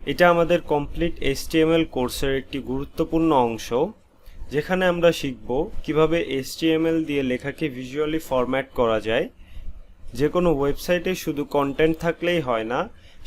এটা আমাদের complete HTML কোর্সের একটি গুরুত্বপূর্ণ অংশ, যেখানে আমরা শিখব কীভাবে এইচটিএমএল দিয়ে লেখাকে ভিজুয়ালি ফরম্যাট করা যায়। যে কোনো ওয়েবসাইটে শুধু কন্টেন্ট থাকলেই হয় না,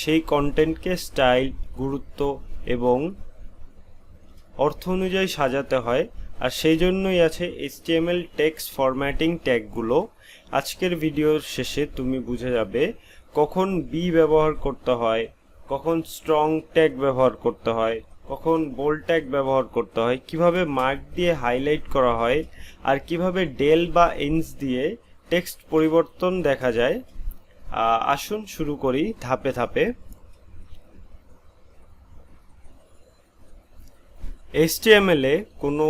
সেই কন্টেন্টকে স্টাইল গুরুত্ব এবং অর্থ অনুযায়ী সাজাতে হয়। আর সেই জন্যই আছে এইচটিএমএল টেক্সট ফরম্যাটিং ট্যাগগুলো আজকের ভিডিওর শেষে তুমি বুঝে যাবে কখন বি ব্যবহার করতে হয় কখন স্ট্রং ট্যাগ ব্যবহার করতে হয়, কখন বোল্ড ট্যাগ ব্যবহার করতে হয়, কীভাবে মার্ক দিয়ে হাইলাইট করা হয়, আর কীভাবে ডেল বা ইন্স দিয়ে টেক্সট পরিবর্তন দেখা যায় আসুন শুরু করি ধাপে ধাপে। HTML এ কোনো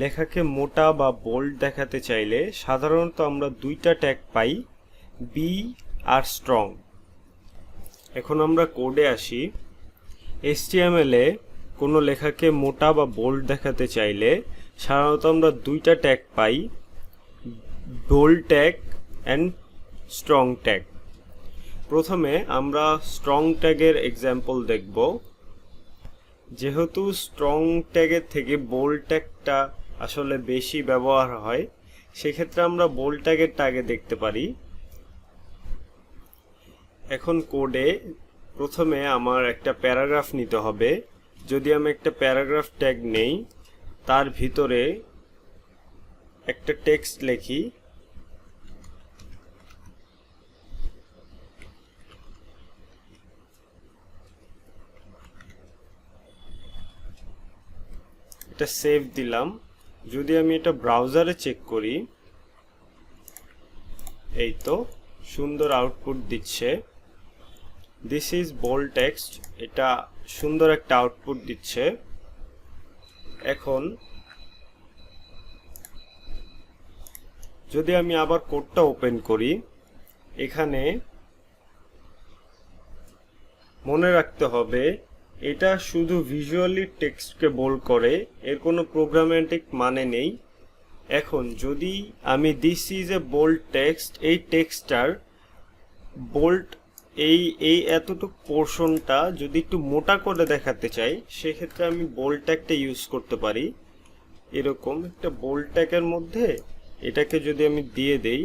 লেখাকে মোটা বা বোল্ড দেখাতে চাইলে সাধারণত আমরা দুইটা ট্যাগ পাই বি আর স্ট্রং এখন আমরা কোডে আসি। HTML এ কোনো লেখাকে মোটা বা বোল্ড দেখাতে চাইলে সাধারণত আমরা দুইটা tag pi bold tag and strong tag প্রথমে আমরা স্ট্রং ট্যাগের এক্সাম্পল দেখব। যেহেতু স্ট্রং ট্যাগের থেকে বোল্ড ট্যাগটা আসলে বেশি ব্যবহার হয়, সেক্ষেত্রে আমরা বোল্ড ট্যাগেরটা আগে দেখতে পারি। এখন কোডে প্রথমে আমার একটা প্যারাগ্রাফ নিতে হবে। যদি আমি একটা প্যারাগ্রাফ ট্যাগ নেই, তার ভিতরে একটা টেক্সট লিখি। এটা সেভ দিলাম। যদি আমি এটা ব্রাউজারে চেক করি, এই তো, সুন্দর আউটপুট দিচ্ছে। দিস ইজ বোল্ড টেক্সট এটা সুন্দর একটা আউটপুট দিচ্ছে। এখন যদি আমি আবার কোডটা ওপেন করি, এখানে মনে রাখতে হবে, এটা শুধু ভিজুয়ালি টেক্সটকে বোল্ড করে, এর কোনো প্রোগ্রামেটিক মানে নেই। এখন যদি আমি this is a bold text এই টেক্সটার বোল্ড এই এই এতটুকু পোর্শনটা যদি একটু মোটা করে দেখাতে চাই, সেক্ষেত্রে আমি বোল্ড ট্যাগটা ইউজ করতে পারি। এরকম একটা বোল্ড ট্যাগের মধ্যে এটাকে যদি আমি দিয়ে দেই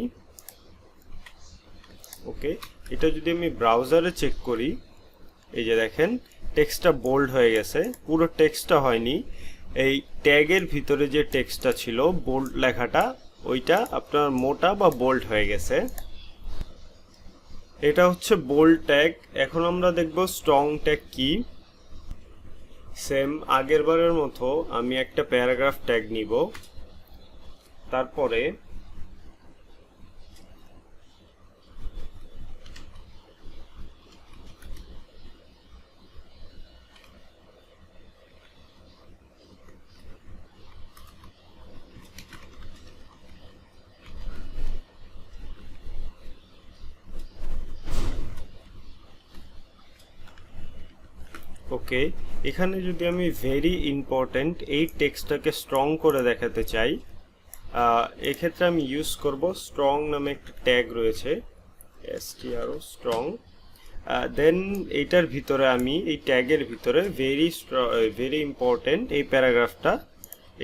ওকে এটা যদি আমি ব্রাউজারে চেক করি, এই যে দেখেন টেক্সটটা বোল্ড হয়ে গেছে, পুরো টেক্সটটা হয়নি। এই ট্যাগের ভিতরে যে টেক্সটটা ছিল বোল্ড লেখাটা, ওইটা আপনার মোটা বা বোল্ড হয়ে গেছে। এটা হচ্ছে বোল্ড ট্যাগ এখন আমরা দেখব স্ট্রং ট্যাগ কি। সেম আগের বারের মতো আমি একটা প্যারাগ্রাফ ট্যাগ নিব। তারপরে ওকে এখানে যদি আমি ভেরি ইম্পর্ট্যান্ট এই টেক্সটটাকে স্ট্রং করে দেখাতে চাই এক্ষেত্রে আমি ইউজ করব স্ট্রং নামে একটা ট্যাগ রয়েছে এসটিআরও স্ট্রং দেন এইটার ভিতরে আমি এই ট্যাগের ভিতরে ভেরি ভেরি ইম্পর্ট্যান্ট এই প্যারাগ্রাফটা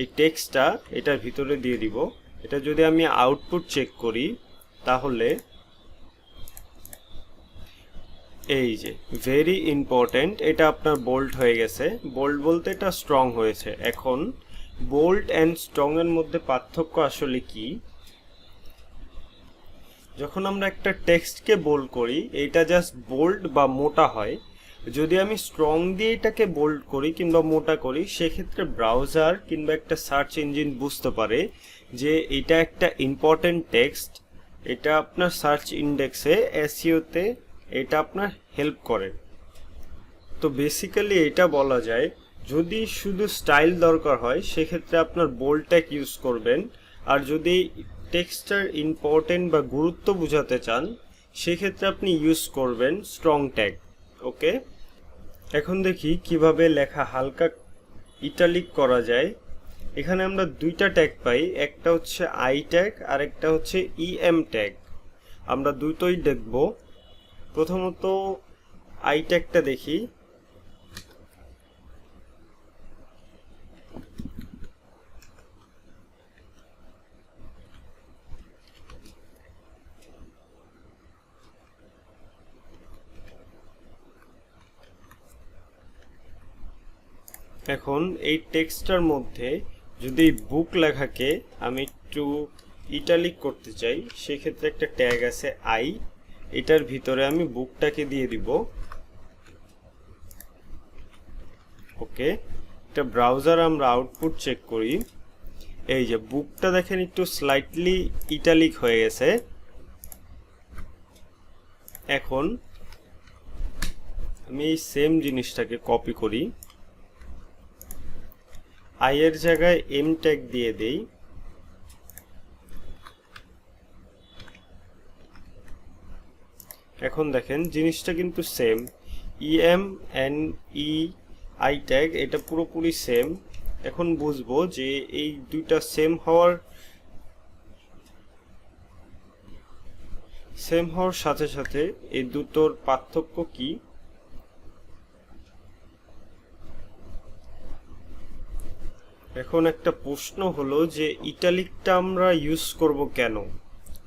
এই টেক্সটটা এটার ভিতরে দিয়ে দিব। এটা যদি আমি আউটপুট চেক করি, তাহলে এই যে ভেরি ইম্পর্ট্যান্ট এটা আপনার বোল্ড হয়ে গেছে। বোল্ড বলতে এটা স্ট্রং হয়েছে। এখন বোল্ড অ্যান্ড স্ট্রং এর মধ্যে পার্থক্য আসলে কি? যখন আমরা একটা টেক্সটকে বোল্ড করি এটা জাস্ট বোল্ড বা মোটা হয়। যদি আমি স্ট্রং দিয়ে এটাকে বোল্ড করি কিংবা মোটা করি, সেক্ষেত্রে ব্রাউজার কিংবা একটা সার্চ ইঞ্জিন বুঝতে পারে যে এটা একটা ইম্পর্টেন্ট টেক্সট এটা আপনার সার্চ ইন্ডেক্সে এসইওতে এটা আপনার হেল্প করে। তো বেসিক্যালি এটা বলা যায়, যদি শুধু স্টাইল দরকার হয়, সেক্ষেত্রে আপনার বোল্ড ইউজ করবেন। আর যদি টেক্সটার ইম্পর্টেন্ট বা গুরুত্ব বোঝাতে চান, সেক্ষেত্রে আপনি ইউজ করবেন স্ট্রং ট্যাগ ওকে এখন দেখি কীভাবে লেখা হালকা ইটালিক করা যায়। এখানে আমরা দুইটা ট্যাগ পাই, একটা হচ্ছে আই ট্যাগ আর একটা হচ্ছে ইএম ট্যাগ আমরা দুটোই দেখব। প্রথমত আই দেখি। এখন এই টেক্সটার মধ্যে যদি বুক লেখাকে আমি একটু ইটালিক করতে চাই, সেক্ষেত্রে একটা ট্যাগ আছে আই এটার ভিতরে আমি বুকটাকে দিয়ে দিব। ওকে একটা ব্রাউজার আমরা আউটপুট চেক করি। এই যে বুকটা দেখেন একটু স্লাইটলি ইটালিক হয়ে গেছে। এখন আমি এই সেম জিনিসটাকে কপি করি। আই এর জায়গায় এম ট্যাগ দিয়ে দেই। এখন দেখেন, জিনিসটা কিন্তু same EM N E I tag এটা পুরোপুরি সেম এখন বুঝব যে এই দুইটা সেম হওয়ার সেম হওয়ার সাথে সাথে এই দুটোর পার্থক্য কি? এখন একটা প্রশ্ন হলো যে ইটালিকটা আমরা ইউজ করব কেন?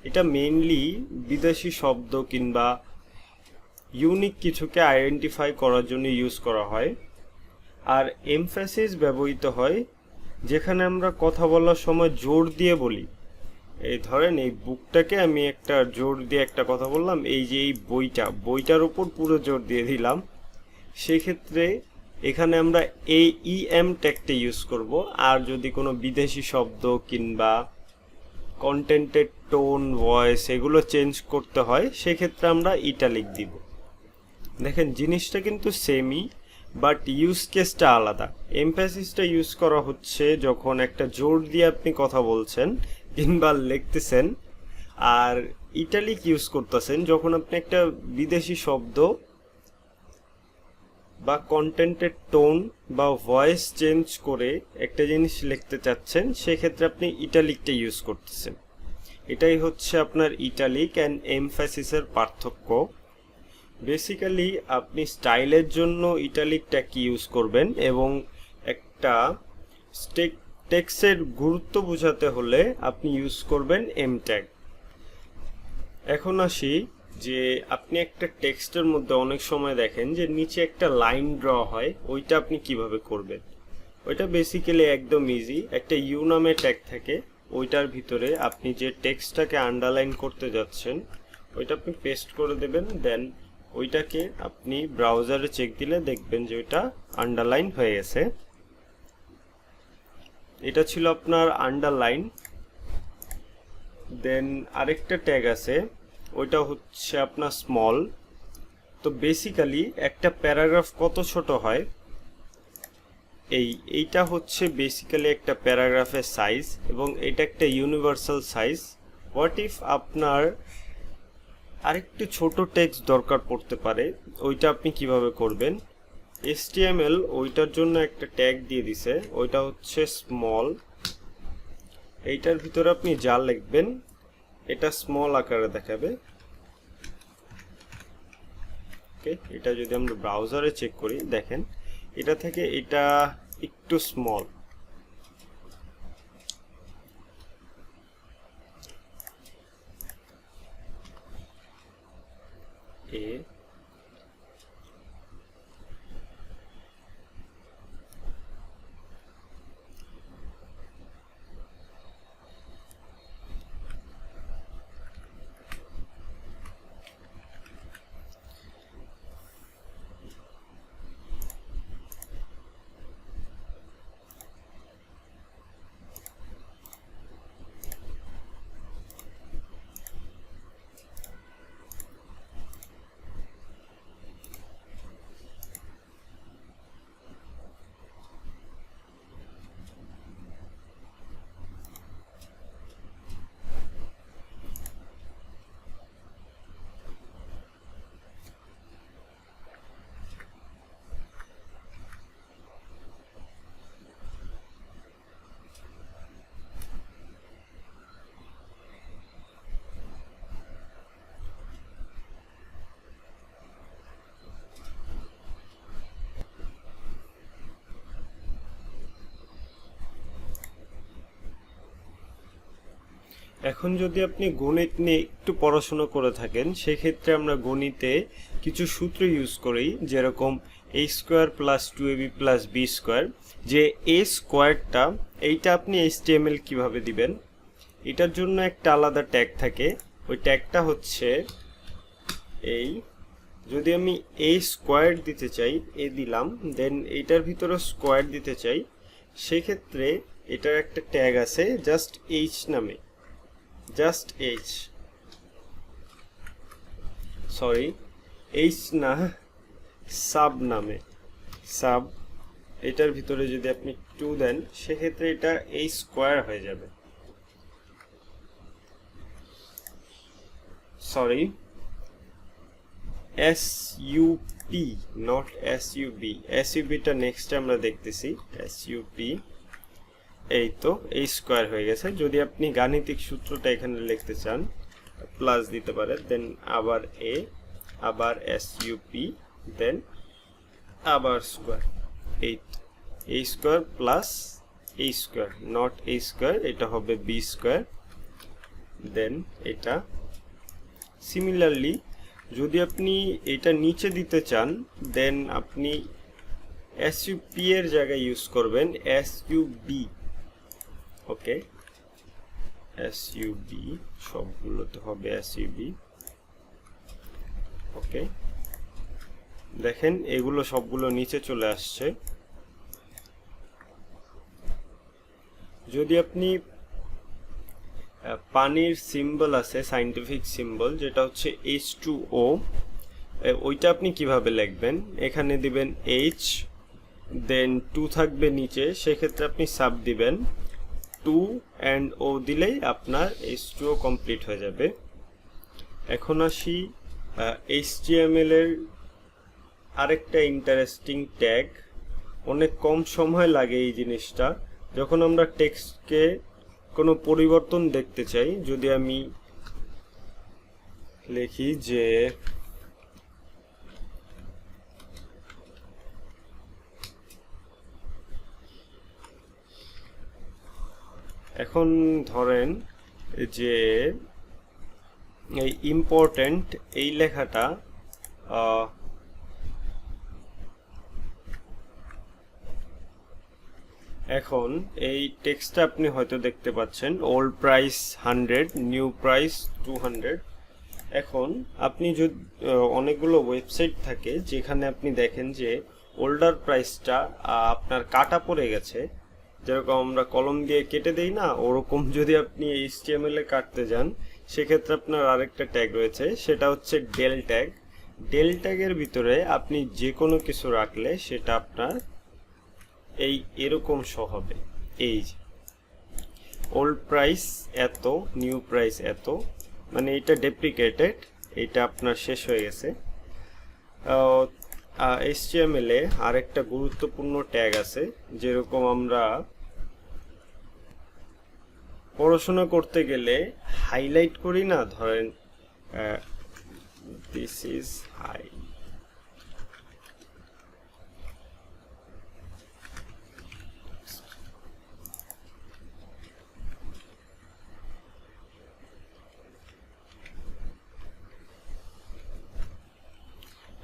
এটা মেইনলি বিদেশি শব্দ কিংবা ইউনিক কিছুকে আইডেন্টিফাই করার জন্য ইউজ করা হয়। আর এমফ্যাসিস ব্যবহৃত হয় যেখানে আমরা কথা বলার সময় জোর দিয়ে বলি। এই ধরেন এই বুকটাকে আমি একটা জোর দিয়ে একটা কথা বললাম, এই যে এই বইটা, বইটার উপর পুরো জোর দিয়ে দিলাম। সেক্ষেত্রে এখানে আমরা এই ইএম ট্যাগটা ইউজ করব। আর যদি কোনো বিদেশি শব্দ কিংবা কন্টেন্টের টোন ভয়েস এগুলো চেঞ্জ করতে হয়, সেক্ষেত্রে আমরা ইটালিক দিব। দেখেন, জিনিসটা কিন্তু সেমই বাট ইউজ কেসটা আলাদা। এমপ্যাসিসটা ইউজ করা হচ্ছে যখন একটা জোর দিয়ে আপনি কথা বলছেন, কিংবা লিখতেছেন, আর ইটালিক ইউজ করতেছেন, যখন আপনি একটা বিদেশি শব্দ বা কন্টেন্টের টোন বা ভয়েস চেঞ্জ করে একটা জিনিস লিখতে চাচ্ছেন, সেক্ষেত্রে আপনি ইটালিকটা ইউজ করতেছেন। এটাই হচ্ছে আপনার ইটালিক অ্যান্ড এমফ্যাসিসের পার্থক্য। বেসিক্যালি আপনি স্টাইলের জন্য ইটালিক ট্যাগ ইউজ করবেন এবং একটা স্টেক টেক্সের গুরুত্ব বোঝাতে হলে আপনি ইউজ করবেন এম ট্যাগ এখন আসি যে আপনি একটা টেক্সটের মধ্যে অনেক সময় দেখেন যে নিচে একটা লাইন ড্র হয়, ওইটা আপনি কীভাবে করবেন? ওইটা বেসিক্যালি একদম ইজি একটা ইউ নামে ট্যাগ থাকে, ওইটার ভিতরে আপনি যে টেক্সটটাকে আন্ডারলাইন করতে যাচ্ছেন, ওইটা আপনি পেস্ট করে দেবেন দেন ওইটাকে আপনি ব্রাউজারে চেক দিলে দেখবেন যে ওইটা আন্ডারলাইন হয়ে গেছে। এটা ছিল আপনার আন্ডারলাইন দেন আরেকটা ট্যাগ আছে ওইটা হচ্ছে আপনার স্মল তো বেসিক্যালি একটা প্যারাগ্রাফ কত ছোট হয়? এই, এইটা হচ্ছে বেসিক্যালি একটা প্যারাগ্রাফের সাইজ এবং এটা একটা ইউনিভার্সাল সাইজ হোয়াট ইফ আপনার আরেকটু ছোট টেক্সট দরকার পড়তে পারে? ওইটা আপনি কীভাবে করবেন? এসটিএমএল ওইটার জন্য একটা ট্যাগ দিয়ে দিছে। ওইটা হচ্ছে স্মল এইটার ভিতরে আপনি যা লিখবেন এটা স্মল আকারে দেখাবে। ওকে এটা যদি আমরা ব্রাউজারে চেক করি, দেখেন, এটা থেকে এটা একটু স্মল এখন যদি আপনি গণিত নিয়ে একটু পড়াশোনা করে থাকেন, সেক্ষেত্রে আমরা গণিতে কিছু সূত্র ইউজ করি, যেরকম a square plus two a b plus b square যে এ স্কোয়ারটা এইটা আপনি এইচ টি এম এল কীভাবে দিবেন? এটার জন্য একটা আলাদা ট্যাগ থাকে। ওই ট্যাগটা হচ্ছে এই, যদি আমি এ স্কোয়ার দিতে চাই এ দিলাম দেন এইটার ভিতরে স্কোয়ার দিতে চাই, সেক্ষেত্রে এটার একটা ট্যাগ আছে জাস্ট এইচ নামে। জাস্ট এইচ সরি এইচ না সাব নামে। সাব এটার ভিতরে যদি আপনি টু দেন, সেক্ষেত্রে এটা এই স্কোয়ার হয়ে যাবে। Sorry S UP not S UB S ইউবিটা next আমরা দেখতেছি। এস ইউপি এই তো এই স্কোয়ার হয়ে গেছে। যদি আপনি গাণিতিক সূত্রটা এখানে লিখতে চান প্লাস দিতে পারে দেন আবার এ আবার এস ইউপি দেন আবার স্কোয়ার এই এই স্কোয়ার প্লাস এই স্কোয়ার নট এই স্কোয়ার এটা হবে বি স্কোয়ার দেন এটা সিমিলারলি যদি আপনি এটা নিচে দিতে চান দেন আপনি এস পি এর জায়গায় ইউজ করবেন S U B okay. S U B সবগুলোতে হবে এস ইউ বি ওকে। দেখেন, এগুলো সবগুলো নিচে চলে আসছে। যদি আপনি পানির সিম্বল আছে সাইন্টিফিক সিম্বল যেটা হচ্ছে এইচ টু ও ওইটা আপনি কীভাবে লিখবেন? এখানে দিবেন এইচ দেন টু থাকবে নিচে, সেক্ষেত্রে আপনি সাব দিবেন। টু অ্যান্ড ও দিলেই আপনার এইচ টু ও কমপ্লিট হয়ে যাবে। এখন আসি এইচ টি এম এল এর আরেকটা ইন্টারেস্টিং ট্যাগ অনেক কম সময় লাগে এই জিনিসটা। যখন আমরা টেক্সটকে কোনো পরিবর্তন দেখতে চাই, যদি আমি লিখি যে এখন ধরেন যে এই ইম্পর্ট্যান্ট এই লেখাটা এখন এই টেক্সটটা আপনি হয়তো দেখতে পাচ্ছেন old price hundred new price two hundred এখন আপনি যদি অনেকগুলো ওয়েবসাইট থাকে যেখানে আপনি দেখেন যে ওল্ডার প্রাইসটা আপনার কাটা পড়ে গেছে। যেরকম আমরা কলম দিয়ে কেটে দেই না, ওরকম যদি আপনি এইচটিএমএল এ কাটতে যান, সেক্ষেত্রে আপনার আরেকটা ট্যাগ রয়েছে, সেটা হচ্ছে ডেল ট্যাগ ডেল ট্যাগের ভিতরে আপনি যে কোনো কিছু রাখলে সেটা আপনার এই এরকম শো হবে। এই যে ওল্ড প্রাইস এত নিউ প্রাইস এত মানে এটা ডেপ্রিকেটেড এটা আপনার শেষ হয়ে গেছে। এইচটিএমএল আরেকটা গুরুত্বপূর্ণ ট্যাগ আছে, যেরকম আমরা পড়াশোনা করতে গেলে হাইলাইট করি না, ধরেন দিস ইজ হাই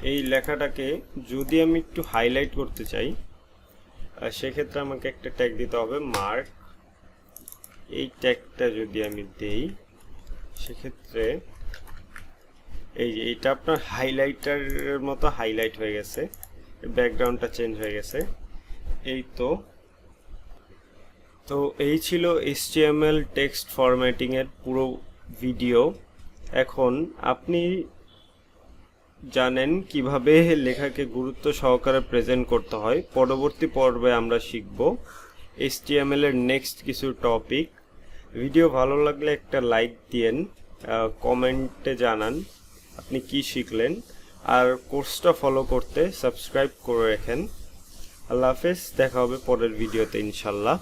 এই লেখাটাকে যদি আমি একটু হাইলাইট করতে চাই সেক্ষেত্রে আমাকে একটা ট্যাগ দিতে হবে মার্ক এই ট্যাগটা যদি আমি দেই, সেক্ষেত্রে এই যে এটা আপনার হাইলাইটারের মতো হাইলাইট হয়ে গেছে ব্যাকগ্রাউন্ডটা চেঞ্জ হয়ে গেছে। এই তো তো এই ছিল এইচটিএমএল টেক্সট ফরম্যাটিংয়ের পুরো ভিডিও এখন আপনি জানেন কীভাবে লেখাকে গুরুত্ব সহকারে প্রেজেন্ট করতে হয়। পরবর্তী পর্বে আমরা শিখব এইচটিএমএল এর নেক্সট কিছু টপিক ভিডিও ভালো লাগলে একটা লাইক দিয়েন কমেন্টে জানান আপনি কি শিখলেন। আর কোর্সটা ফলো করতে সাবস্ক্রাইব করে রাখেন। আল্লাহ হাফেজ, দেখা হবে পরের ভিডিওতে ইনশাল্লাহ